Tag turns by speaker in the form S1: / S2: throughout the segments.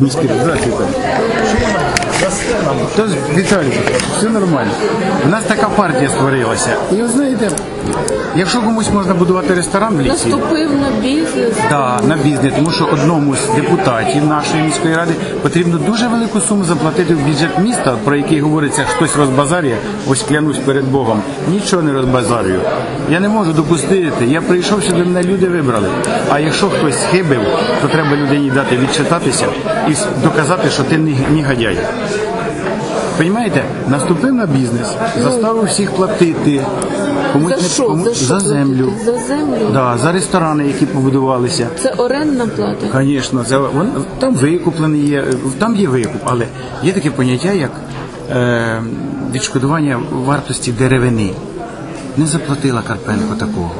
S1: Міський здравствуйте. Тож, Віталій, все нормально. У нас така партія створилася. І ви знаєте, якщо комусь можна будувати ресторан в лісі,
S2: Наступив на бізнес.
S1: Да, на бізнес, тому що одному з депутатів нашої міської ради потрібно дуже велику суму заплатити в бюджет міста, про який говориться, хтось розбазарює. Ось клянусь перед Богом. Нічого не розбазарюю. Я не можу допустити. Я прийшов сюди, мене люди вибрали. А якщо хтось схибив, то треба людині дати відчитатися і доказати, що ти не негодяй. Понімаєте? Наступив на бізнес, заставив всіх платити. Комусь
S2: За
S1: не
S2: що?
S1: комусь-
S2: За що
S1: за землю.
S2: За землю?
S1: Да, за ресторани, які побудувалися.
S2: Це орендна плата.
S1: Звісно, це вон, там викуплений є, там є викуп, але є таке поняття, як е, відшкодування вартості деревини. Не заплатила Карпенко такого.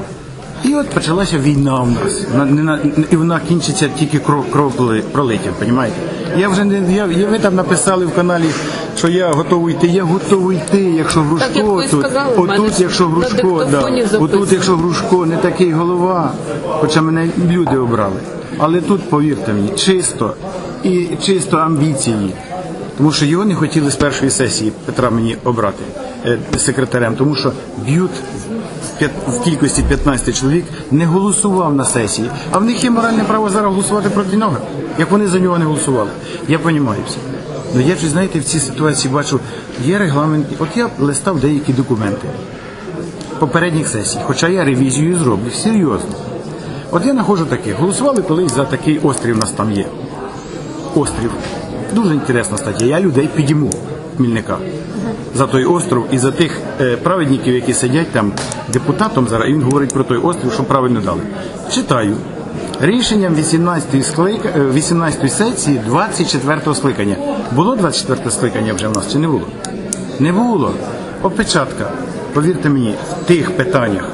S1: І от почалася війна в нас. І вона кінчиться тільки кров, кров проли- пролиттям, розумієте? Я вже не я, ви там написали в каналі, що я готовий йти. Я готовий йти, якщо Грушко
S2: Так, як
S1: тут.
S2: сказали,
S1: Отут, якщо Грушко, да. отут, якщо Грушко не такий голова, хоча мене люди обрали. Але тут, повірте мені, чисто і чисто амбіції. Тому що його не хотіли з першої сесії Петра мені обрати секретарем, тому що б'ют в кількості 15 чоловік не голосував на сесії, а в них є моральне право зараз голосувати проти нього, як вони за нього не голосували. Я розумію все. Ну я ж знаєте, в цій ситуації бачу, є регламент. От я листав деякі документи попередніх сесій, хоча я ревізію зроблю серйозно. От я знаходжу таке. Голосували колись за такий острів у нас там є. Острів. Дуже інтересна стаття. Я людей підійму Хмільника за той остров і за тих е, праведників, які сидять там депутатом зараз, і він говорить про той острів, що правильно дали. Читаю. Рішенням 18-ї склика... е, 18-ї сесії 24-го скликання. Було 24-те скликання вже в нас чи не було? Не було. Опечатка. Повірте мені, в тих питаннях,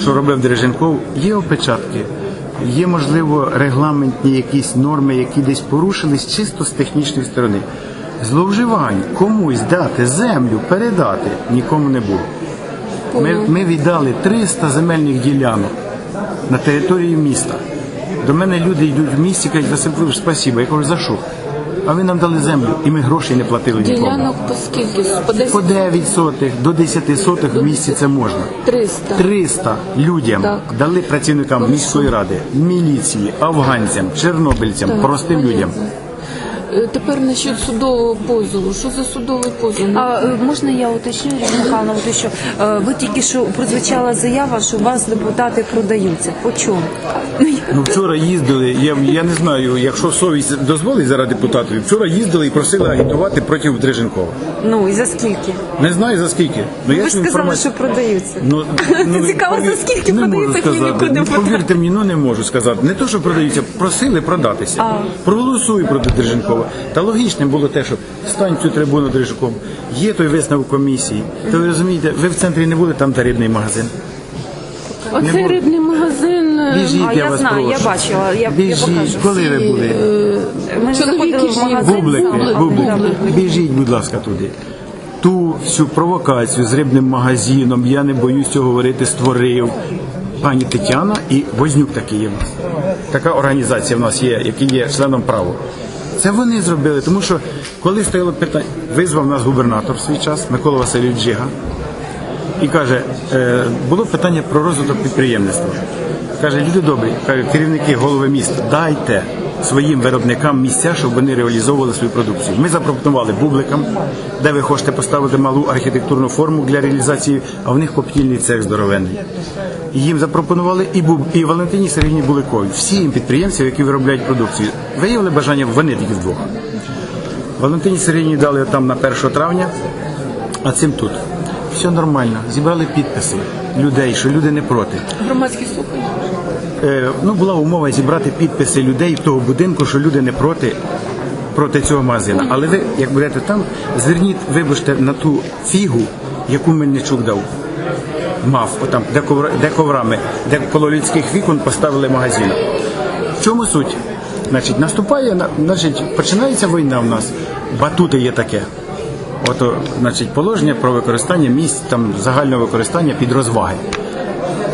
S1: що робив Дереженков, є опечатки. Є, можливо, регламентні якісь норми, які десь порушились чисто з технічної сторони. Зловживань комусь дати землю, передати нікому не було. Ми, ми віддали 300 земельних ділянок на території міста. До мене люди йдуть в місті, кажуть, Василь Петрович, спасибо. Я кажу, за що? А ви нам дали землю, і ми грошей не платили нікому.
S2: Ділянок по скільки? По 10?
S1: По 9 сотих до 10 сотих в місті це можна.
S2: 300.
S1: 300 людям
S2: Так.
S1: дали працівникам міської ради, міліції, афганцям, чорнобильцям, простим людям.
S2: Е, Тепер насчет судового позову. Що за судовий позов?
S3: А е, можна я уточню, Ірина Михайловна, що е, ви тільки що прозвучала заява, що у вас депутати продаються. По чому?
S1: Ну вчора їздили. Я, я не знаю, якщо совість дозволить зараз депутатів. Вчора їздили і просили агітувати проти Дриженкова.
S3: Ну і за скільки?
S1: Не знаю за скільки. Ну я
S3: Ви ж сказали,
S1: інформацію-
S3: що продаються.
S1: Ну, ну,
S3: Цікаво, за скільки
S1: не
S3: продаються клініку
S1: Ну. Повірте мені, ну не можу сказати. Не то, що продаються, просили продатися. Проголосуй проти Держенкова. Та логічним було те, що стань цю трибуну Держенком. Є той висновок комісії. То ви розумієте, ви в центрі не були, там та рибний магазин.
S2: Оцей
S1: було.
S2: рибний магазин. е,
S1: Біжіть,
S3: А
S1: я,
S3: я
S1: вас
S3: знаю,
S1: прошу.
S3: я бачила, я- я
S1: Біжіть.
S3: покажу.
S1: Коли ви були?
S3: Ми
S2: Чоловіки
S3: заходили в магазин.
S1: Бублики, бублики. Біжіть, будь ласка, туди. Ту всю провокацію з рибним магазином, я не боюсь цього говорити, створив пані Тетяна і Вознюк такий є в нас. Така організація в нас є, який є членом право. Це вони зробили, тому що коли стояло питання, визвав нас губернатор в свій час, Микола Васильович Джига, і каже, е, було питання про розвиток підприємництва. Каже, люди добрі, каже, керівники голови міста, дайте своїм виробникам місця, щоб вони реалізовували свою продукцію. Ми запропонували бубликам, де ви хочете поставити малу архітектурну форму для реалізації, а в них коптільний цех здоровенний. Їм запропонували і Буб, і Валентині Сергійні Буликові, всім підприємцям, які виробляють продукцію. Виявили бажання вони тільки вдвох. Валентині Сергійні дали там на 1 травня, а цим тут. Все нормально. Зібрали підписи людей, що люди не проти.
S2: Громадські слухання.
S1: Е, ну, була умова зібрати підписи людей того будинку, що люди не проти. Проти цього магазину. Але ви, як будете там, зверніть, вибачте, на ту фігу, яку Мельничук дав. Мав, отам, де, ковра, де коврами, де коло людських вікон поставили магазин. В чому суть? Значить, наступає, значить, починається війна в нас. Батути є таке. Ото, значить, положення про використання місць там загального використання під розваги.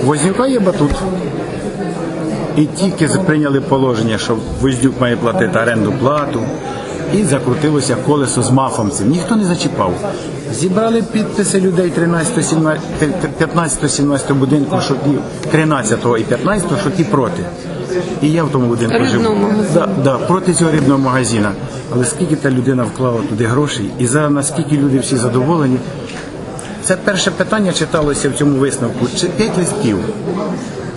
S1: Вознюка є батут. І тільки прийняли положення, що Воздюк має платити оренду плату, і закрутилося колесо з мафомцем. Ніхто не зачіпав. Зібрали підписи людей 15-17 будинку, що ті 13 і 15, що ті проти. І я в тому будинку живу. Да, да, проти цього рибного магазина. Але скільки та людина вклала туди грошей, і зараз наскільки люди всі задоволені. Це перше питання читалося в цьому висновку. Чи п'ять листків.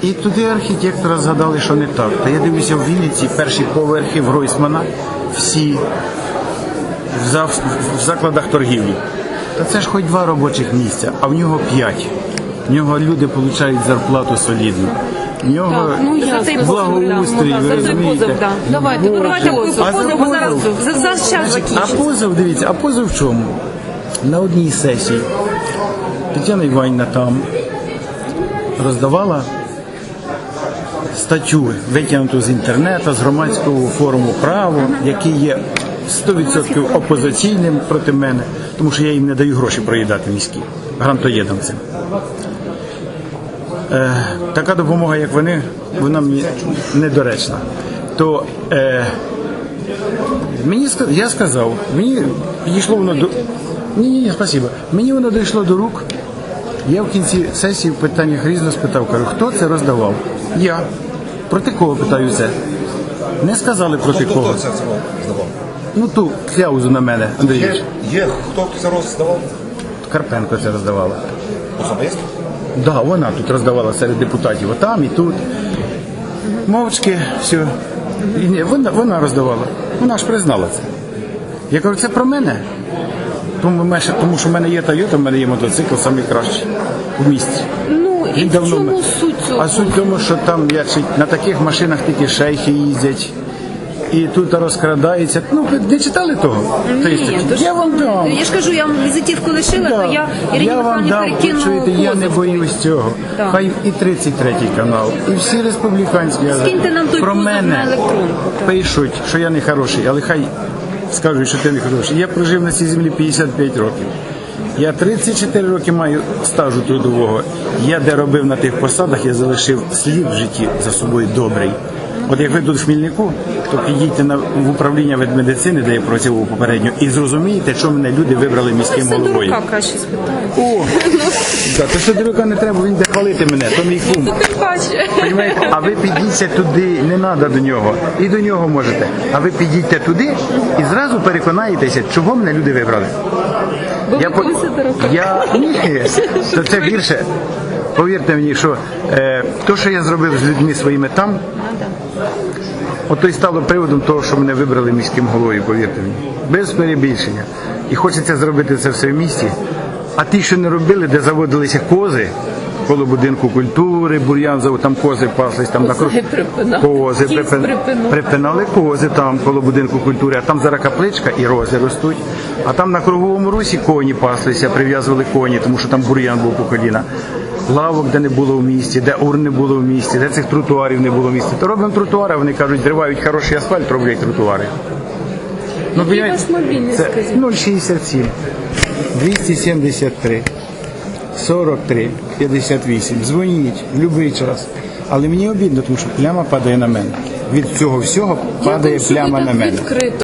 S1: І туди архітектора згадали, що не так. Та я дивлюся в Вінниці перші поверхи в Гройсмана, всі в закладах торгівлі. Та це ж хоч два робочих місця, а в нього п'ять. В нього люди отримують зарплату солідну. В нього
S2: ну
S3: За цей
S2: ясно.
S1: благоустрій,
S3: позов,
S1: ви
S3: за цей
S1: розумієте?
S3: позов, да.
S2: Давайте,
S3: Давайте
S2: позов.
S3: позов,
S1: А за
S3: позов, бо зараз
S1: позов?
S3: за, за час
S1: А позов, дивіться, а позов в чому? На одній сесії Тетяна Іванівна там роздавала статтю, витягнуту з інтернету, з громадського форуму право, який є 100% опозиційним проти мене, тому що я їм не даю гроші проїдати міські грантоєдамцям. Е, така допомога, як вони, вона мені недоречна. То е, Мені я сказав, мені підійшло воно до. Ні, ні, ні, спасибо. Мені воно дійшло до рук. Я в кінці сесії в питаннях різно спитав, кажу, хто це роздавав? Я. Проти кого питаю це? Не сказали проти
S4: Хто,
S1: кого.
S4: хто це здавав? здавав?
S1: Ну ту кляузу на мене, Андрійович.
S4: Є, є, хто це роздавав?
S1: Карпенко це роздавала.
S4: Особисто?
S1: Да, вона тут роздавала серед депутатів, отам і тут. Мовчки, все. І ні, вона, вона роздавала. Вона ж признала це. Я кажу, це про мене. Тому, тому що в мене є Тойота, в мене є мотоцикл найкращий у місті.
S2: Ну і
S1: Він
S2: в
S1: давно
S2: чому
S1: ме-
S2: суть цього?
S1: А суть в тому, що там як чи- на таких машинах тільки шейхи їздять. І тут розкрадається. Ну, ви не читали того?
S3: Ні, то ж-
S1: я вам дам.
S3: Я ж кажу, я вам візитівку лишила,
S1: Да.
S3: то я Ірині
S1: я вам
S3: Михайлівні
S1: дам,
S3: перекину
S1: чуєте, я не
S3: позов.
S1: боюсь цього.
S3: Так.
S1: Хай і 33 канал, і всі республіканські газети
S3: Скиньте нам той
S1: про
S3: позов
S1: мене
S3: на електронку, так.
S1: пишуть, що я не хороший, але хай скажуть, що ти не хороший. Я прожив на цій землі 55 років. Я 34 роки маю стажу трудового. Я де робив на тих посадах, я залишив слід в житті за собою добрий. От як ви тут в то підійдьте на в управління медицини, де я працював попередньо, і зрозумієте, що мене люди вибрали міським головою.
S3: дурака краще спитаю.
S1: О, да, то що дурака не треба, він де хвалити мене, то мій кум. Понімаєте? А ви підійдете туди, не треба до нього. І до нього можете. А ви підійдете туди і зразу переконаєтеся, чого мене люди вибрали.
S2: Ви
S1: по- я ні, то це гірше. Повірте мені, що е, то, що я зробив з людьми своїми там, ото й стало приводом того, що мене вибрали міським головою, повірте мені. Без перебільшення. І хочеться зробити це все в місті. А ті, що не робили, де заводилися кози коло будинку культури, бур'ян, зав- там кози паслись, там на круг.
S2: Припинали.
S1: Кози припин... припинали кози там коло будинку культури, а там зараз капличка і рози ростуть. А там на круговому русі коні паслися, прив'язували коні, тому що там бур'ян був по коліна. Лавок, де не було в місті, де урн не було в місті, де цих тротуарів не було в місті. То робимо тротуари, вони кажуть, зривають хороший асфальт, роблять тротуари. Ну,
S2: Який ваш мобільний,
S1: це
S2: скажіть?
S1: 067 273 43 58. Дзвоніть в будь-який час. Але мені обідно, тому що пляма падає на мене. Від цього всього падає
S2: Дякую, що ви
S1: пляма
S2: так
S1: на мене.
S2: відкрито